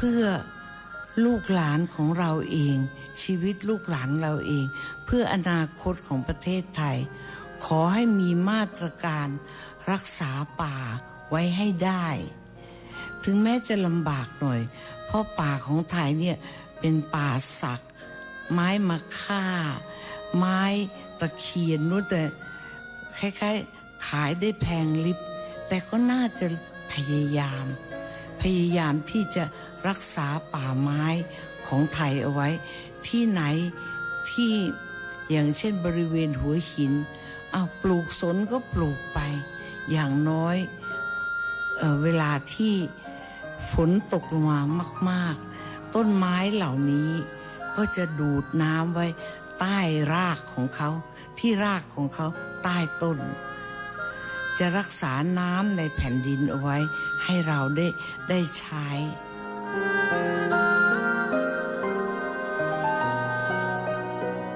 เพื่อลูกหลานของเราเอง ชีวิตลูกหลานเราเอง เพื่ออนาคตของประเทศไทย ขอให้มีมาตรการรักษาป่าไว้ให้ได้ ถึงแม้จะลำบากหน่อย เพราะป่าของไทยเนี่ยเป็นป่าสัก ไม้มะค่า ไม้ตะเคียนนู้นแต่คล้ายๆขายได้แพงลิบแต่ก็น่าจะพยายาม พยายามที่จะรักษาป่าไม้ของไทยเอาไว้ ที่ไหนที่อย่างเช่นบริเวณหัวหินเอาปลูกสนก็ปลูกไป อย่างน้อยเออเวลาที่ฝนตกลงมามาก ๆ ต้นไม้เหล่านี้ก็จะดูดน้ำไว้ใต้รากของเขา ที่รากของเขาใต้ต้น จะรักษาน้ำในแผ่นดินเอาไว้ ให้เราได้ได้ใช้